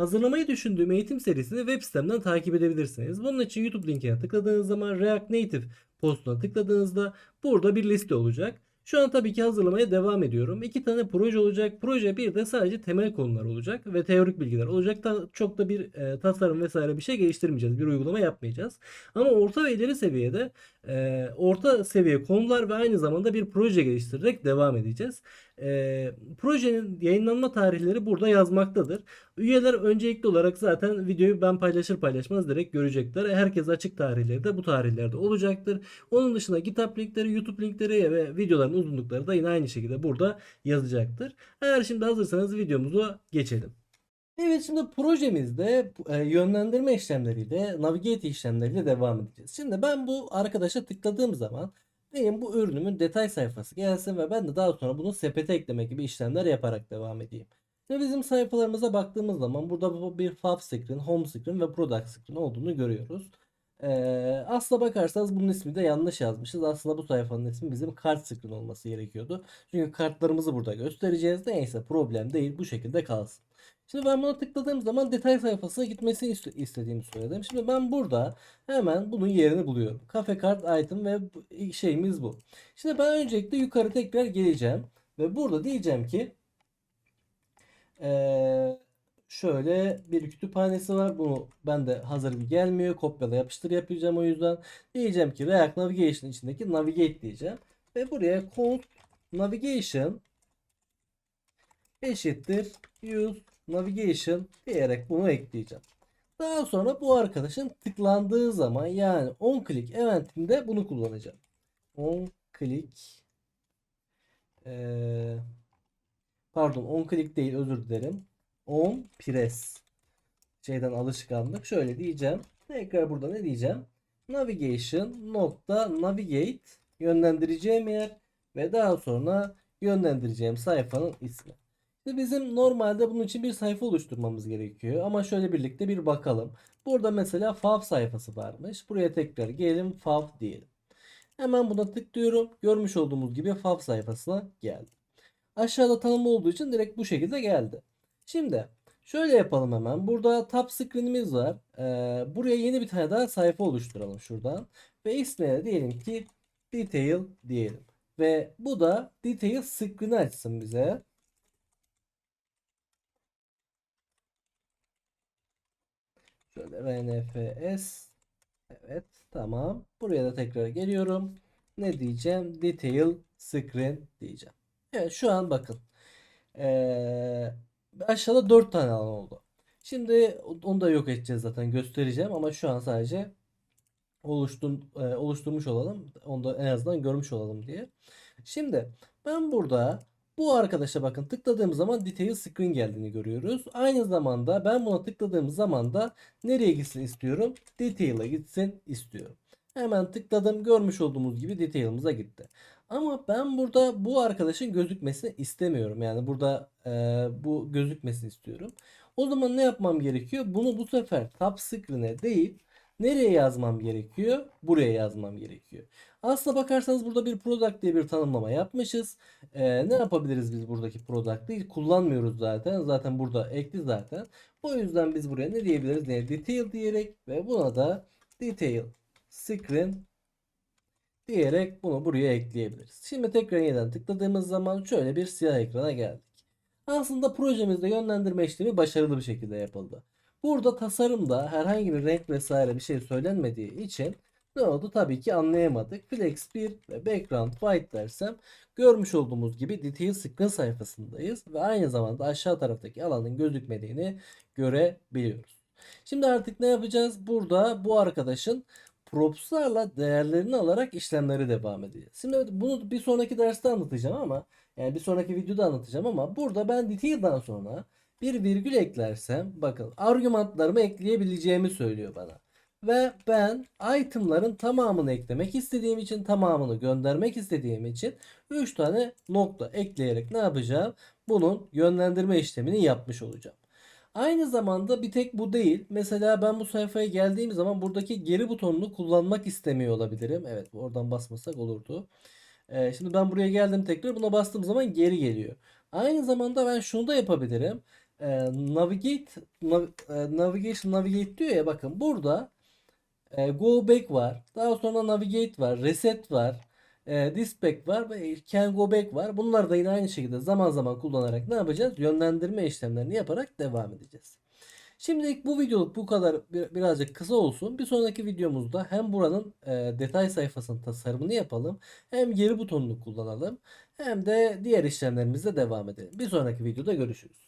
Hazırlamayı düşündüğüm eğitim serisini web sitemden takip edebilirsiniz. Bunun için YouTube linkine tıkladığınız zaman React Native postuna tıkladığınızda burada bir liste olacak. Şu an tabii ki hazırlamaya devam ediyorum. İki tane proje olacak. Proje bir de sadece temel konular olacak ve teorik bilgiler olacak. Ta- çok da bir e, tasarım vesaire bir şey geliştirmeyeceğiz. Bir uygulama yapmayacağız. Ama orta ve ileri seviyede e, orta seviye konular ve aynı zamanda bir proje geliştirerek devam edeceğiz. E, projenin yayınlanma tarihleri burada yazmaktadır. Üyeler öncelikli olarak zaten videoyu ben paylaşır paylaşmaz direkt görecekler. Herkes açık tarihleri de bu tarihlerde olacaktır. Onun dışında GitHub linkleri, YouTube linkleri ve videoların uzunlukları da yine aynı şekilde burada yazacaktır. Eğer şimdi hazırsanız videomuzu geçelim. Evet şimdi projemizde e, yönlendirme işlemleriyle, navigate işlemleriyle devam edeceğiz. Şimdi ben bu arkadaşa tıkladığım zaman benim bu ürünümün detay sayfası gelsin ve ben de daha sonra bunu sepete ekleme gibi işlemler yaparak devam edeyim. Ve bizim sayfalarımıza baktığımız zaman burada bu bir fav screen, home screen ve product screen olduğunu görüyoruz. Ee, aslına bakarsanız bunun ismi de yanlış yazmışız. Aslında bu sayfanın ismi bizim kart screen olması gerekiyordu. Çünkü kartlarımızı burada göstereceğiz. Neyse problem değil bu şekilde kalsın. Şimdi ben buna tıkladığım zaman detay sayfasına gitmesini iste- istediğimi söyledim. Şimdi ben burada hemen bunun yerini buluyorum. Kafe kart item ve bu- şeyimiz bu. Şimdi ben öncelikle yukarı tekrar geleceğim. Ve burada diyeceğim ki eee, şöyle bir kütüphanesi var. Bunu ben de hazır bir gelmiyor. Kopyala yapıştır yapacağım o yüzden. Diyeceğim ki React Navigation içindeki Navigate diyeceğim. Ve buraya const navigation eşittir use navigation diyerek bunu ekleyeceğim. Daha sonra bu arkadaşın tıklandığı zaman yani on click eventinde bunu kullanacağım. On click eee, pardon on click değil özür dilerim. On press şeyden alışkanlık şöyle diyeceğim. Tekrar burada ne diyeceğim? Navigation nokta navigate yönlendireceğim yer ve daha sonra yönlendireceğim sayfanın ismi. Şimdi bizim normalde bunun için bir sayfa oluşturmamız gerekiyor. Ama şöyle birlikte bir bakalım. Burada mesela fav sayfası varmış. Buraya tekrar gelelim fav diyelim. Hemen buna tıklıyorum. Görmüş olduğumuz gibi fav sayfasına geldi. Aşağıda tanımlı olduğu için direkt bu şekilde geldi. Şimdi şöyle yapalım hemen. Burada top screen'imiz var. Ee, buraya yeni bir tane daha sayfa oluşturalım şuradan. Ve ismine diyelim ki detail diyelim. Ve bu da detail screen'i açsın bize. Şöyle RNFS. Evet tamam. Buraya da tekrar geliyorum. Ne diyeceğim? Detail screen diyeceğim. Evet şu an bakın. Ee, aşağıda 4 tane alan oldu. Şimdi onu da yok edeceğiz zaten göstereceğim ama şu an sadece oluştur, e, oluşturmuş olalım. Onu da en azından görmüş olalım diye. Şimdi ben burada bu arkadaşa bakın tıkladığım zaman detail screen geldiğini görüyoruz. Aynı zamanda ben buna tıkladığım zaman da nereye gitsin istiyorum? Detail'a gitsin istiyorum. Hemen tıkladım. Görmüş olduğumuz gibi detail'ımıza gitti. Ama ben burada bu arkadaşın gözükmesini istemiyorum. Yani burada e, bu gözükmesini istiyorum. O zaman ne yapmam gerekiyor? Bunu bu sefer top screen'e değil nereye yazmam gerekiyor? Buraya yazmam gerekiyor. Aslına bakarsanız burada bir product diye bir tanımlama yapmışız. Ee, ne yapabiliriz biz buradaki product'ı? Kullanmıyoruz zaten. Zaten burada ekli zaten. O yüzden biz buraya ne diyebiliriz? Ne? Detail diyerek ve buna da detail screen diyerek bunu buraya ekleyebiliriz. Şimdi tekrar yeniden tıkladığımız zaman şöyle bir siyah ekrana geldik. Aslında projemizde yönlendirme işlemi başarılı bir şekilde yapıldı. Burada tasarımda herhangi bir renk vesaire bir şey söylenmediği için ne oldu? Tabii ki anlayamadık. Flex 1 ve background white dersem görmüş olduğumuz gibi detail screen sayfasındayız ve aynı zamanda aşağı taraftaki alanın gözükmediğini görebiliyoruz. Şimdi artık ne yapacağız? Burada bu arkadaşın propslarla değerlerini alarak işlemleri devam edeceğiz. Şimdi bunu bir sonraki derste anlatacağım ama yani bir sonraki videoda anlatacağım ama burada ben detail'dan sonra bir virgül eklersem bakın argümanlarımı ekleyebileceğimi söylüyor bana. Ve ben itemların tamamını eklemek istediğim için tamamını göndermek istediğim için 3 tane nokta ekleyerek ne yapacağım? Bunun yönlendirme işlemini yapmış olacağım. Aynı zamanda bir tek bu değil. Mesela ben bu sayfaya geldiğim zaman buradaki geri butonunu kullanmak istemiyor olabilirim. Evet oradan basmasak olurdu. Ee, şimdi ben buraya geldim tekrar buna bastığım zaman geri geliyor. Aynı zamanda ben şunu da yapabilirim. E, navigate nav- e, navigation navigate diyor ya bakın burada e, go back var. Daha sonra navigate var, reset var, e, this back var ve can go back var. Bunları da yine aynı şekilde zaman zaman kullanarak ne yapacağız? Yönlendirme işlemlerini yaparak devam edeceğiz. Şimdilik bu videoluk bu kadar bir- birazcık kısa olsun. Bir sonraki videomuzda hem buranın e, detay sayfasının tasarımını yapalım, hem geri butonunu kullanalım, hem de diğer işlemlerimizle devam edelim. Bir sonraki videoda görüşürüz.